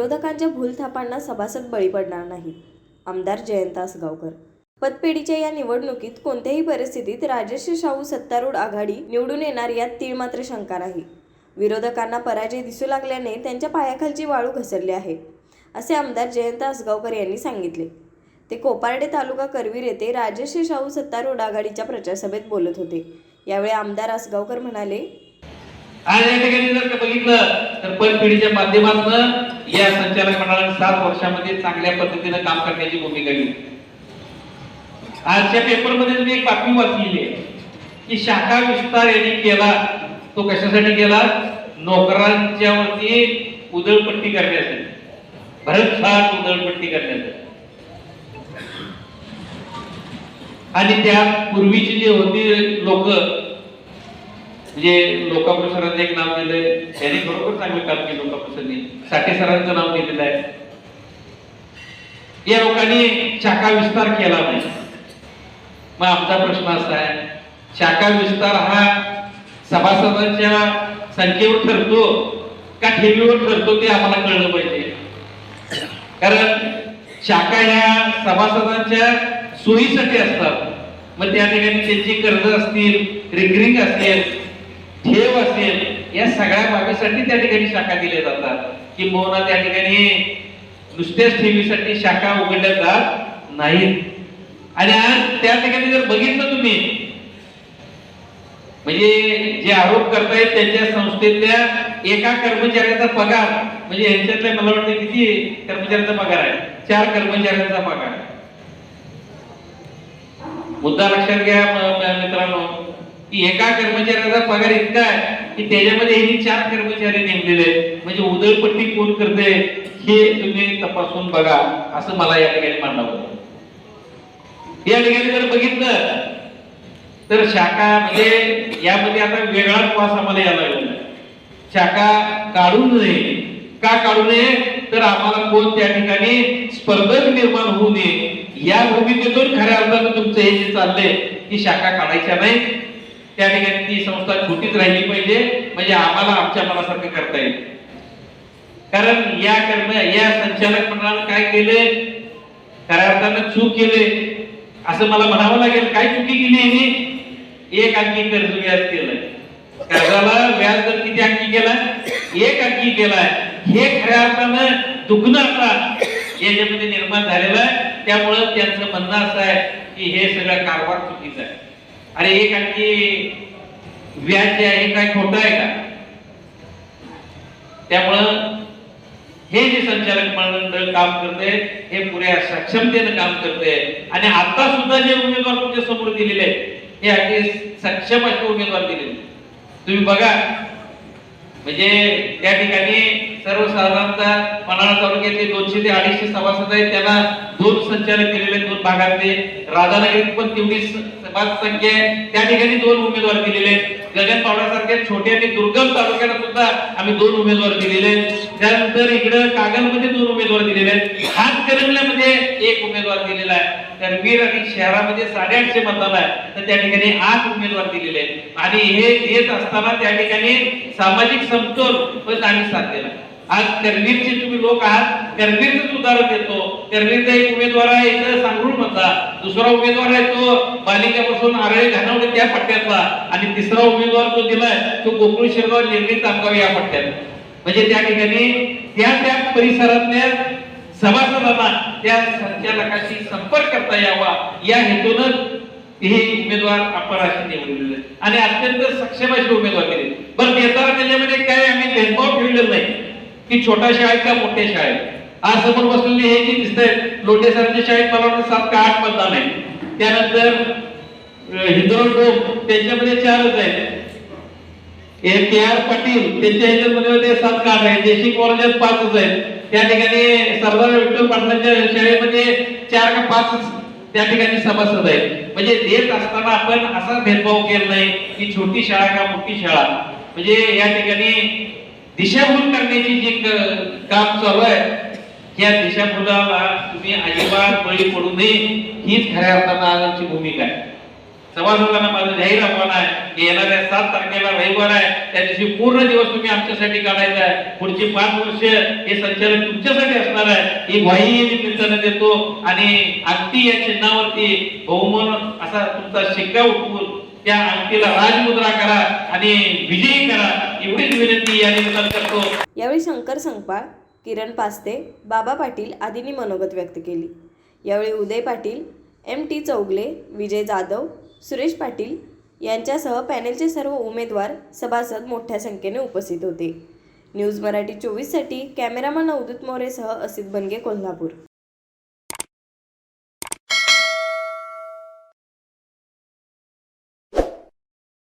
विरोधकांच्या भूलथापांना सभासद बळी पडणार नाही. आमदार जयंत आसगावकर. पतपेढीच्या या निवडणुकीत कोणत्याही परिस्थितीत राजश्री शाहू सत्तारूढ आघाडी निवडून येणार यात तीळ मात्र शंका नाही. विरोधकांना पराजय दिसू लागल्याने त्यांच्या पायाखालची वाळू घसरली आहे असे आमदार जयंत आसगावकर यांनी सांगितले. ते कोपार्डे तालुका करवीर येथे राजश्री शाहू सत्तारूढ आघाडीच्या प्रचारसभेत बोलत होते. यावेळी आमदार आसगावकर म्हणाले आज या ठिकाणी जर का बघितलं तर पतपिढीच्या माध्यमातून या संचालक मंडळाने सात वर्षामध्ये चांगल्या पद्धतीने काम करण्याची भूमिका घेतली. आजच्या पेपरमध्ये मी एक बातमी वाचलेली आहे की शाखा विस्तार यांनी केला तो कशासाठी केला? नोकरांच्या वरती उधळपट्टी करण्यासाठी. भरतसाठ उधळपट्टी करण्यासाठी. आणि त्या पूर्वीची जी होती लोक म्हणजे लोकापूर सरांचं एक नाव दिलंय. त्यांनी बरोबर चांगलं काम केलं लोकापूर सरांनी. साठे सरांचं नाव दिलेलं आहे. या लोकांनी शाखा विस्तार केला नाही. मग आमचा प्रश्न असा आहे शाखा विस्तार हा सभासदांच्या संख्येवर ठरतो का ठेवीवर ठरतो ते आम्हाला कळलं पाहिजे. कारण शाखा ह्या सभासदांच्या सोयीसाठी असतात. मग त्या ठिकाणी त्यांची कर्ज असतील रिकरिंग असेल ठेव असेल. या सगळ्या बाबीसाठी त्या ठिकाणी शाखा दिल्या जातात. किंबहुना त्या ठिकाणी नुसत्याच ठेवीसाठी शाखा उघडल्या जात नाहीत. आणि आज त्या ठिकाणी जर बघितलं तुम्ही म्हणजे जे आरोप करतायत त्यांच्या संस्थेतल्या एका कर्मचाऱ्याचा पगार म्हणजे यांच्यातल्या मला वाटतं किती कर्मचाऱ्याचा पगार आहे? चार कर्मचाऱ्यांचा पगार मुद्दा लक्षात घ्या मित्रांनो. की एका कर्मचाऱ्याचा पगार इतका आहे की त्याच्यामध्ये हे चार कर्मचारी नेमलेले आहेत. म्हणजे उदळपट्टी कोण करते हे तुम्ही तपासून बघा असं मला या ठिकाणी मांडावं या ठिकाणी जर बघितलं तर शाखा म्हणजे यामध्ये आता वेगळा वास आम्हाला यायला लागला शाखा काढू नये. का काढू नये? तर आम्हाला कोण त्या ठिकाणी स्पर्धक निर्माण होऊ नये. या भूमिकेतून खऱ्या अर्थानं तुमचं हे जे चाललंय की शाखा काढायच्या नाही त्या ठिकाणी ती संस्था छोटीच राहिली पाहिजे म्हणजे आम्हाला आमच्या मनासारखं करता येईल. कारण या कर्म या संचालक मंडळानं काय केले? खऱ्या अर्थानं चूक केले. असं मला म्हणावं लागेल काय चुकी केली यांनी? एक अंकी कर्ज व्याज केलंय. कर्जाला व्याज दर किती अंकी केला? एक अंकी केलाय. हे खऱ्या अर्थानं दुखणं आता याच्यामध्ये निर्माण झालेलं आहे. त्यामुळं त्यांचं म्हणणं असं आहे की हे सगळं कारभार चुकीचं आहे. अरे एक आणखी व्याज जे आहे हे काय खोटं आहे का? त्यामुळं हे जे संचालक मंडळ काम करते हे पुऱ्या सक्षमतेनं काम करते. आणि आता सुद्धा जे उमेदवार तुमच्यासमोर दिलेले आहेत हे अगदी सक्षम असे उमेदवार दिलेले तुम्ही बघा म्हणजे त्या ठिकाणी सर्व साधारणतः पन्हाळा तालुक्यातले दोनशे ते अडीचशे सभासद आहेत त्यांना दोन संचालक दिलेले दोन भागातले. राधानगरीत पण तेवढी सभासद संख्या आहे. त्या ठिकाणी दोन उमेदवार दिलेले आहेत. गगन पावडासारख्या छोट्या आणि दुर्गम तालुक्याला सुद्धा आम्ही दोन उमेदवार दिलेले आहेत. त्यानंतर इकडं कागलमध्ये दोन उमेदवार दिलेले आहेत. हातकणंगल्यामध्ये एक उमेदवार दिलेला आहे. करवीर आणि शहरामध्ये साडेआठशे मतदान आहे. तर त्या ठिकाणी आठ उमेदवार दिलेले आहेत. आणि हे येत असताना त्या ठिकाणी सामाजिक समतोल पण आम्ही साधलेला आज करवीरचे तुम्ही लोक आहात. करवीरच उदाहरण देतो. करवीरचा एक उमेदवार आहे इथं सांगरूळ मधला. दुसरा उमेदवार आहे तो बालिकापासून आरळे घाणवडे त्या पट्ट्यातला. आणि तिसरा उमेदवार जो दिलाय तो गोकुळ शिरगाव निर्मित तापगाव या पट्ट्यात. म्हणजे त्या ठिकाणी त्या त्या परिसरातल्या सभासदांना त्या संचालकाशी संपर्क करता यावा. या हेतूनच हे उमेदवार अपराशी निवडलेले आणि अत्यंत सक्षम असे उमेदवार केले. बरं नेता त्याच्यामध्ये काय आम्ही भेदभाव ठेवलेला नाही. की छोट्या शाळेत का मोठ्या शाळेत आज समोर बसलेले हे जे दिसत आहेत लोटे सरांच्या शाळेत मला वाटतं सात का आठ मतदान आहे. त्यानंतर अं, डोम त्यांच्यामध्ये चारच आहेत. ए के आर पाटील त्यांच्या ह्याच्यामध्ये सात का आठ आहेत. देशी कॉलेजात पाचच आहेत. त्या ठिकाणी सरदार विठ्ठल पाटलांच्या शाळेमध्ये चार का पाच त्या ठिकाणी सभासद आहेत. म्हणजे देत असताना आपण असा भेदभाव केला नाही की छोटी शाळा का मोठी शाळा. म्हणजे या ठिकाणी दिशाभूल करण्याची जी काम चालू आहे या दिशाभूलाला तुम्ही अजिबात बळी पडू नये. हीच खऱ्या अर्थानं आज आमची भूमिका आहे. सभासदांना माझं जाहीर आव्हान आहे की येणाऱ्या सात तारखेला रविवार आहे. त्या दिवशी पूर्ण दिवस तुम्ही आमच्यासाठी काढायचा आहे. पुढची पाच वर्ष हे संचालन तुमच्यासाठी असणार आहे. ही ग्वाही निमित्तानं देतो आणि अंगठी या चिन्हावरती बहुमन असा तुमचा शिक्का उठवून त्या अंगठीला राजमुद्रा करा आणि विजयी करा. एवढीच विनंती या निमित्तानं करतो. यावेळी शंकर संकपाळ किरण पास्ते बाबा पाटील आदींनी मनोगत व्यक्त केली. यावेळी उदय पाटील एम टी चौगले विजय जाधव सुरेश पाटील यांच्यासह पॅनेलचे सर्व उमेदवार सभासद मोठ्या संख्येने उपस्थित होते. न्यूज मराठी चोवीससाठी कॅमेरामन अवधूत मोरेसह असित बनगे कोल्हापूर.